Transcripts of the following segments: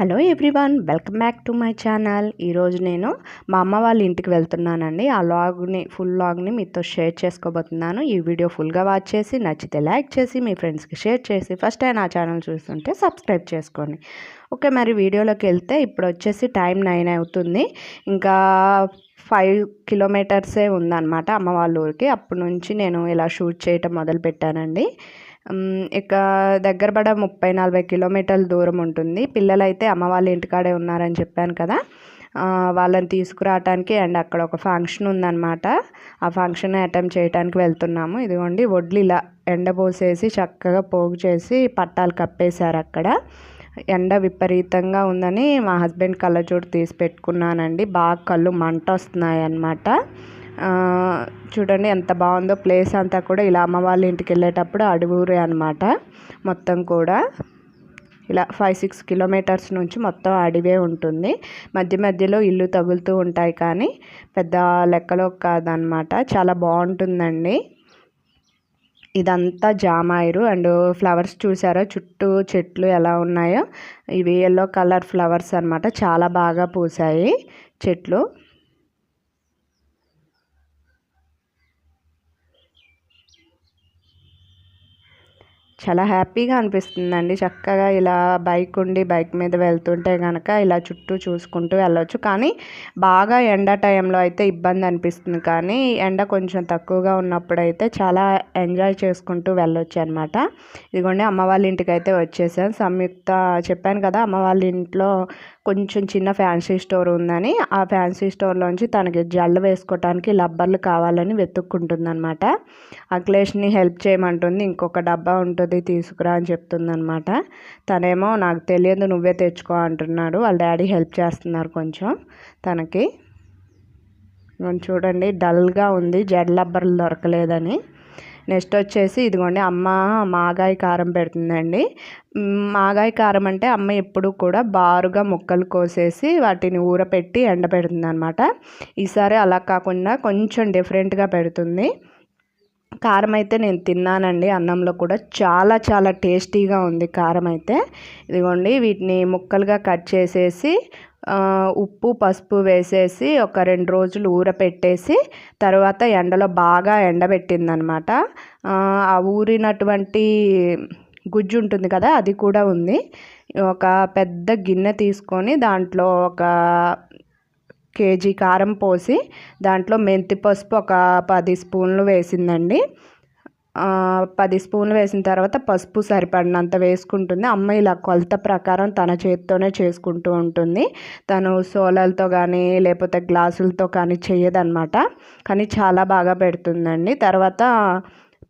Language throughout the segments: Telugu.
Hello everyone welcome back to my channel. ఈరోజు నేను మా అమ్మ వాళ్ళ ఇంటికి వెళ్తున్నానండి. ఆ లాగ్ని ఫుల్ లాగ్ని మీతో షేర్ చేసుకోబోతున్నాను. ఈ వీడియో ఫుల్గా వాచ్ చేసి నచ్చితే లైక్ చేసి మీ ఫ్రెండ్స్కి షేర్ చేసి ఫస్ట్ టైం నా ఛానల్ చూస్తుంటే సబ్స్క్రైబ్ చేసుకోండి. ఓకే మరి వీడియోలోకి వెళ్తే ఇప్పుడు వచ్చేసి టైం నైన్ అవుతుంది. ఇంకా ఫైవ్ కిలోమీటర్సే ఉందన్నమాట అమ్మ వాళ్ళ ఊరికి. అప్పటి నుంచి నేను ఇలా షూట్ చేయటం మొదలు పెట్టానండి ఇక దగ్గర పడ ముప్పై నలభై కిలోమీటర్ల దూరం ఉంటుంది. పిల్లలైతే అమ్మ వాళ్ళ ఇంటికాడే ఉన్నారని చెప్పాను కదా. వాళ్ళని తీసుకురావటానికి అండ్ అక్కడ ఒక ఫంక్షన్ ఉందన్నమాట. ఆ ఫంక్షన్ అటెంప్ట్ చేయడానికి వెళ్తున్నాము. ఇదిగోండి వడ్లు ఇలా ఎండబోసేసి చక్కగా పోగు చేసి పట్టాలు కప్పేశారు అక్కడ. ఎండ విపరీతంగా ఉందని మా హస్బెండ్ కళ్ళజోడు తీసి పెట్టుకున్నానండి. బాగా కళ్ళు మంట వస్తున్నాయి అన్నమాట చూడండి ఎంత బాగుందో ప్లేస్ అంతా కూడా ఇలా అమ్మ వాళ్ళ ఇంటికి వెళ్ళేటప్పుడు అడవురే అనమాట మొత్తం కూడా ఇలా ఫైవ్ సిక్స్ కిలోమీటర్స్ నుంచి మొత్తం అడవే ఉంటుంది. మధ్య మధ్యలో ఇల్లు తగులుతూ ఉంటాయి కానీ పెద్ద లెక్కలో కాదనమాట చాలా బాగుంటుందండి. ఇదంతా జామాయిరు అండ్ ఫ్లవర్స్ చూసారో? చుట్టూ చెట్లు ఎలా ఉన్నాయో. ఇవి ఎల్లో కలర్ ఫ్లవర్స్ అన్నమాట. చాలా బాగా పూసాయి చెట్లు. చాలా హ్యాపీగా అనిపిస్తుందండి. చక్కగా ఇలా బైక్ ఉండి బైక్ మీద వెళ్తుంటే కనుక ఇలా చుట్టూ చూసుకుంటూ వెళ్ళొచ్చు. కానీ బాగా ఎండ టైంలో అయితే ఇబ్బంది అనిపిస్తుంది. కానీ ఎండ కొంచెం తక్కువగా ఉన్నప్పుడు అయితే చాలా ఎంజాయ్ చేసుకుంటూ వెళ్ళొచ్చు అనమాట ఇదిగోండి అమ్మ వాళ్ళ ఇంటికి అయితే వచ్చేసాను. సంయుక్త చెప్పాను కదా అమ్మ వాళ్ళ ఇంట్లో కొంచెం చిన్న ఫ్యాన్సీ స్టోర్ ఉందని ఆ ఫ్యాన్సీ స్టోర్లోంచి తనకి జల్లు వేసుకోవటానికి రబ్బర్లు కావాలని వెతుక్కుంటుందన్నమాట. అఖిలేష్ని హెల్ప్ చేయమంటుంది ఇంకొక డబ్బా ఉంటుంది తీసుకురా అని చెప్తుందనమాట తనేమో నాకు తెలియదు నువ్వే తెచ్చుకో అంటున్నాడు. వాళ్ళ డాడీ హెల్ప్ చేస్తున్నారు కొంచెం తనకి. చూడండి డల్గా ఉంది జడ్ లబ్బర్లు దొరకలేదని. నెక్స్ట్ వచ్చేసి ఇదిగోండి అమ్మ మాగాయ కారం పెడుతుందండి. మాగాయ కారం అంటే అమ్మ ఎప్పుడు కూడా బారుగా ముక్కలు కోసేసి వాటిని ఊరపెట్టి ఎండబెడుతుంది అనమాట ఈసారి అలా కాకుండా కొంచెం డిఫరెంట్గా పెడుతుంది. కారం అయితే నేను తిన్నానండి అన్నంలో కూడా చాలా చాలా టేస్టీగా ఉంది కారం అయితే. ఇదిగోండి వీటిని ముక్కలుగా కట్ చేసేసి ఉప్పు పసుపు వేసేసి ఒక రెండు రోజులు ఊరపెట్టేసి తర్వాత ఎండలో బాగా ఎండబెట్టిందనమాట. ఆ ఊరినటువంటి గుజ్జు ఉంటుంది కదా అది కూడా ఉంది. ఒక పెద్ద గిన్నె తీసుకొని దాంట్లో ఒక కేజీ కారం పోసి దాంట్లో మెంతి పసుపు ఒక పది స్పూన్లు వేసిందండి. పది స్పూన్లు వేసిన తర్వాత పసుపు సరిపడినంత వేసుకుంటుంది. అమ్మ ఇలా కొలత ప్రకారం తన చేతితోనే చేసుకుంటూ ఉంటుంది. తను సోలలతో కానీ లేకపోతే గ్లాసులతో కానీ చేయదన్నమాట. కానీ చాలా బాగా పెడుతుందండి. తర్వాత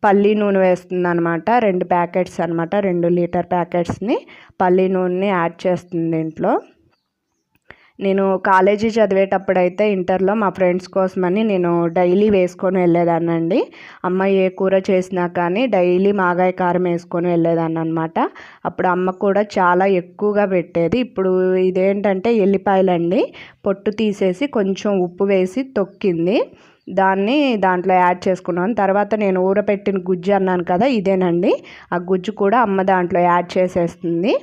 పల్లి నూనె వేస్తుంది అనమాట రెండు ప్యాకెట్స్ అనమాట రెండు లీటర్ ప్యాకెట్స్ని పల్లి నూనెని యాడ్ చేస్తుంది దీంట్లో నేను కాలేజీ చదివేటప్పుడైతే ఇంటర్లో మా ఫ్రెండ్స్ కోసమని నేను డైలీ వేసుకొని వెళ్ళేదాన్నండి. అమ్మ ఏ కూర చేసినా కానీ డైలీ మాగాయ కారం వేసుకొని వెళ్ళేదాన్ని అనమాట అప్పుడు అమ్మ కూడా చాలా ఎక్కువగా పెట్టేది. ఇప్పుడు ఇదేంటంటే ఎల్లిపాయలండి. పొట్టు తీసేసి కొంచెం ఉప్పు వేసి తొక్కింది. దాన్ని దాంట్లో యాడ్ చేసుకున్నాను. తర్వాత నేను ఊరపెట్టిన గుజ్జు అన్నాను కదా ఇదేనండి. ఆ గుజ్జు కూడా అమ్మ దాంట్లో యాడ్ చేసేస్తుంది.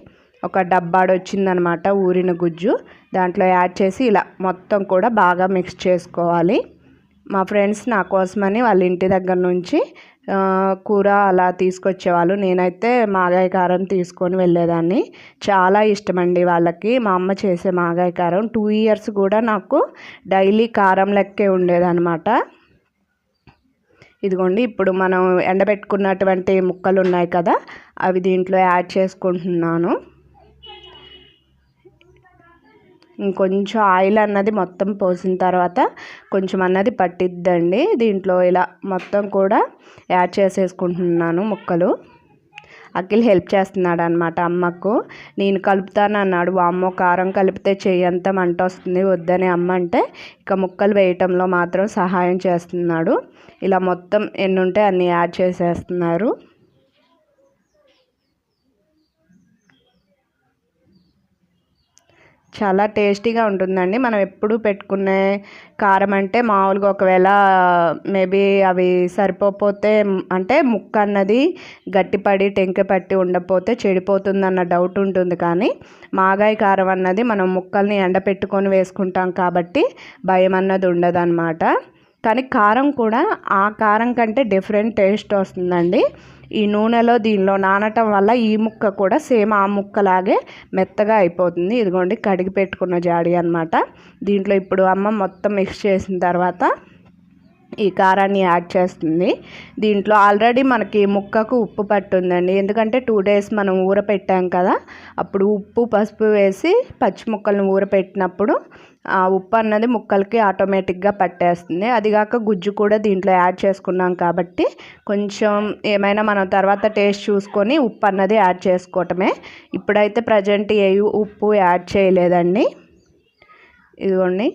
ఒక డబ్బాడు వచ్చిందనమాట ఊరిన గుజ్జు. దాంట్లో యాడ్ చేసి ఇలా మొత్తం కూడా బాగా మిక్స్ చేసుకోవాలి. మా ఫ్రెండ్స్ నా కోసమని వాళ్ళ ఇంటి దగ్గర నుంచి కూర అలా తీసుకొచ్చేవాళ్ళు. నేనైతే మాగాయ కారం తీసుకొని వెళ్ళేదాన్ని. చాలా ఇష్టమండి వాళ్ళకి. మా అమ్మ చేసే మాగాయ కారం టూ ఇయర్స్ కూడా నాకు డైలీ కారం లెక్కే ఉండేదన్నమాట ఇదిగోండి ఇప్పుడు మనం ఎండబెట్టుకున్నటువంటి ముక్కలు ఉన్నాయి కదా అవి దీంట్లో యాడ్ చేసుకుంటున్నాను. ఇంకొంచెం ఆయిల్ అన్నది మొత్తం పోసిన తర్వాత కొంచెం అన్నది పట్టిద్దండి. దీంట్లో ఇలా మొత్తం కూడా యాడ్ చేసేసుకుంటున్నాను ముక్కలు. అఖిల్ హెల్ప్ చేస్తున్నాడు అనమాట అమ్మకు. నేను కలుపుతాను అన్నాడు. అమ్మ కారం కలిపితే చెయ్యి అంతా మంట వస్తుంది వద్దని అమ్మ అంటే ఇక ముక్కలు వేయటంలో మాత్రం సహాయం చేస్తున్నాడు. ఇలా మొత్తం ఎన్ని ఉంటే అన్ని యాడ్ చేసేస్తున్నారు. చాలా టేస్టీగా ఉంటుందండి. మనం ఎప్పుడు పెట్టుకునే కారం అంటే మామూలుగా ఒకవేళ మేబీ అవి సరిపోతే అంటే ముక్క అన్నది గట్టిపడి టెంక పట్టి ఉండకపోతే చెడిపోతుందన్న డౌట్ ఉంటుంది. కానీ మాగాయ కారం అన్నది మనం ముక్కల్ని ఎండపెట్టుకొని వేసుకుంటాం కాబట్టి భయం అన్నది ఉండదన్నమాట. కానీ కారం కూడా ఆ కారం కంటే డిఫరెంట్ టేస్ట్ వస్తుందండి. ఈ నూనెలో దీనిలో నానటం వల్ల ఈ ముక్క కూడా సేమ్ ఆ ముక్కలాగే మెత్తగా అయిపోతుంది. ఇదిగోండి కడిగి పెట్టుకున్న జాడి అనమాట దీంట్లో ఇప్పుడు అమ్మ మొత్తం మిక్స్ చేసిన తర్వాత ఈ కారాన్ని యాడ్ చేస్తుంది. దీంట్లో ఆల్రెడీ మనకి ముక్కకు ఉప్పు పట్టుందండి. ఎందుకంటే టూ డేస్ మనం ఊర పెట్టాం కదా అప్పుడు ఉప్పు పసుపు వేసి పచ్చి ముక్కలను ఊర పెట్టినప్పుడు ఆ ఉప్పు అన్నది ముక్కలకి ఆటోమేటిక్గా పట్టేస్తుంది. అదిగాక గుజ్జు కూడా దీంట్లో యాడ్ చేసుకున్నాం కాబట్టి కొంచెం ఏమైనా మనం తర్వాత టేస్ట్ చూసుకొని ఉప్పు అన్నది యాడ్ చేసుకోవటమే. ఇప్పుడైతే ప్రజెంట్ ఏ ఉప్పు యాడ్ చేయలేదండి. ఇదిగోండి.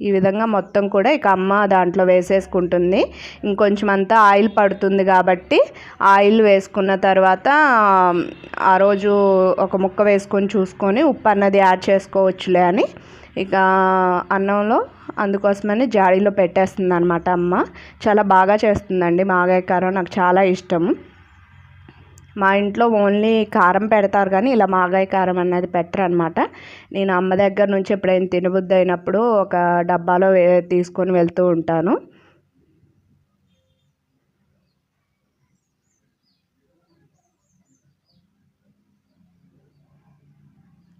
ఈ విధంగా మొత్తం కూడా ఇక అమ్మ దాంట్లో వేసేసుకుంటుంది. ఇంకొంచెం అంతా ఆయిల్ పడుతుంది కాబట్టి ఆయిల్ వేసుకున్న తర్వాత ఆ రోజు ఒక ముక్క వేసుకొని చూసుకొని ఉప్పు అన్నది యాడ్ చేసుకోవచ్చులే అని ఇక అన్నంలో అందుకోసమని జాడీలో పెట్టేస్తుంది అనమాట అమ్మ. చాలా బాగా చేస్తుందండి మాగాయ కారం నాకు చాలా ఇష్టం. మా ఇంట్లో ఓన్లీ కారం పెడతారు కానీ ఇలా మాగాయ కారం అన్నది పెట్టరు అనమాట నేను అమ్మ దగ్గర నుంచి ఎప్పుడైనా తినబుద్ధి అయినప్పుడు ఒక డబ్బాలో తీసుకొని వెళ్తూ ఉంటాను.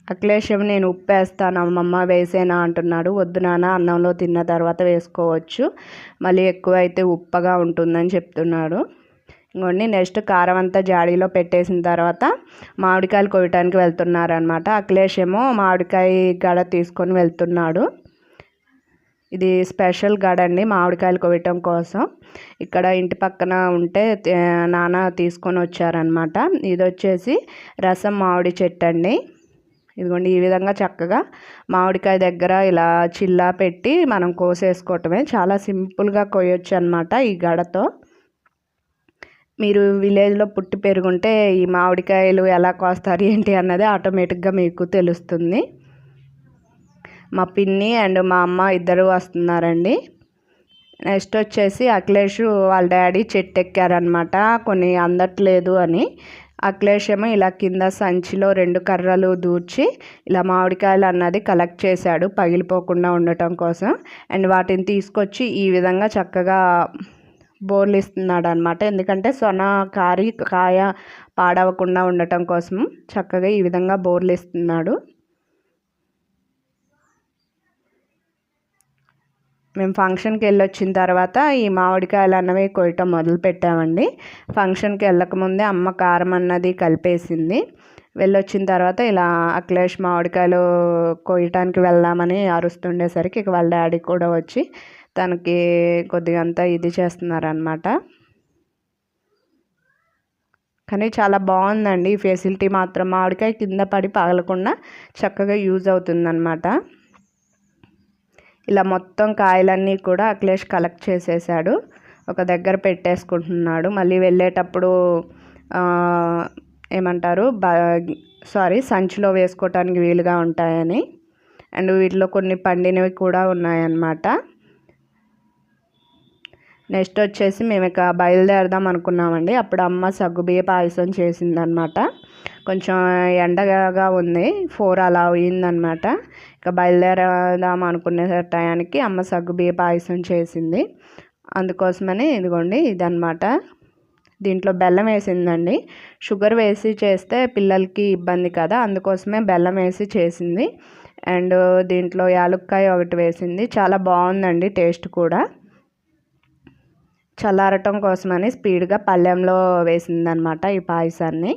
అఖిలేషం నేను ఉప్పు వేస్తాను అమ్మమ్మ వేసేనా అంటున్నాడు. వద్దు నాన్న అన్నంలో తిన్న తర్వాత వేసుకోవచ్చు. మళ్ళీ ఎక్కువ అయితే ఉప్పగా ఉంటుందని చెప్తున్నాడు. ఇంకోండి నెక్స్ట్ కారం అంతా జాడీలో పెట్టేసిన తర్వాత మామిడికాయలు కొయ్యటానికి వెళ్తున్నారనమాట అఖిలేష్ ఏమో మామిడికాయ గడ తీసుకొని వెళ్తున్నాడు. ఇది స్పెషల్ గడ అండి మామిడికాయలు కొయ్యటం కోసం. ఇక్కడ ఇంటి పక్కన ఉంటే నాన్న తీసుకొని వచ్చారనమాట ఇది వచ్చేసి రసం మామిడి చెట్టు అండి. ఇదిగోండి ఈ విధంగా చక్కగా మామిడికాయ దగ్గర ఇలా చిల్లా పెట్టి మనం కోసేసుకోవటమే. చాలా సింపుల్గా కొయ్యొచ్చు అనమాట ఈ గడతో. మీరు విలేజ్లో పుట్టి పెరుగుంటే ఈ మామిడికాయలు ఎలా కోస్తారు ఏంటి అన్నది ఆటోమేటిక్గా మీకు తెలుస్తుంది. మా పిన్ని అండ్ మా అమ్మ ఇద్దరు వస్తున్నారండి. నెక్స్ట్ వచ్చేసి అఖిలేష్ వాళ్ళ డాడీ చెట్టు ఎక్కారనమాట కొన్ని అందట్లేదు అని. అఖిలేష్ ఏమో ఇలా కింద సంచిలో రెండు కర్రలు దూర్చి ఇలా మామిడికాయలు అన్నది కలెక్ట్ చేశాడు పగిలిపోకుండా ఉండటం కోసం. అండ్ వాటిని తీసుకొచ్చి ఈ విధంగా చక్కగా బోర్లు ఇస్తున్నాడు అనమాట ఎందుకంటే సొన కారి కాయ పాడవకుండా ఉండటం కోసం చక్కగా ఈ విధంగా బోర్లు ఇస్తున్నాడు మేము ఫంక్షన్కి వెళ్ళొచ్చిన తర్వాత ఈ మామిడికాయలు అన్నవి కొయ్యటం మొదలు పెట్టామండి. ఫంక్షన్కి వెళ్ళకముందే అమ్మ కారం అన్నది కలిపేసింది. వెళ్ళొచ్చిన తర్వాత ఇలా అఖిలేష్ మామిడికాయలు కొయ్యటానికి వెళ్దామని అరుస్తుండేసరికి ఇక వాళ్ళ డాడీ కూడా వచ్చి తనకి కొద్దిగా అంతా ఇది చేస్తున్నారనమాట కానీ చాలా బాగుందండి ఈ ఫెసిలిటీ మాత్రం. మామిడికాయ కింద పడి పగలకుండా చక్కగా యూజ్ అవుతుందన్నమాట. ఇలా మొత్తం కాయలన్నీ కూడా అఖిలేష్ కలెక్ట్ చేసేసాడు. ఒక దగ్గర పెట్టేసుకుంటున్నాడు. మళ్ళీ వెళ్ళేటప్పుడు ఏమంటారు బ సారీ సంచిలో వేసుకోవటానికి వీలుగా ఉంటాయని. అండ్ వీటిలో కొన్ని పండినవి కూడా ఉన్నాయన్నమాట. నెక్స్ట్ వచ్చేసి మేము ఇక బయలుదేరదాం అనుకున్నామండి. అప్పుడు అమ్మ సగ్గుబియ్య పాయసం చేసిందనమాట కొంచెం ఎండగా ఉంది. ఫోర్ అలా అయిందనమాట ఇక బయలుదేరదాం అనుకునే టయానికి అమ్మ సగ్గుబియ్య పాయసం చేసింది. అందుకోసమని ఇదిగోండి ఇదనమాట దీంట్లో బెల్లం వేసిందండి. షుగర్ వేసి చేస్తే పిల్లలకి ఇబ్బంది కదా అందుకోసమే బెల్లం వేసి చేసింది. అండ్ దీంట్లో యాలుక్కాయ ఒకటి వేసింది. చాలా బాగుందండి టేస్ట్ కూడా. చల్లారటం కోసమని స్పీడ్గా పళ్ళెంలో వేసిందనమాట ఈ పాయసాన్ని.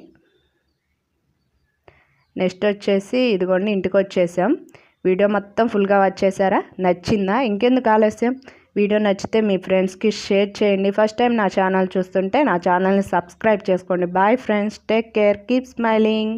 నెక్స్ట్ వచ్చేసి ఇదిగోండి ఇంటికి వచ్చేసాం. వీడియో మొత్తం ఫుల్గా వచ్చేసారా నచ్చిందా? ఇంకెందుకు ఆలస్యం? వీడియో నచ్చితే మీ ఫ్రెండ్స్కి షేర్ చేయండి. ఫస్ట్ టైం నా ఛానల్ చూస్తుంటే నా ఛానల్ని సబ్స్క్రైబ్ చేసుకోండి. Bye friends take care keep smiling.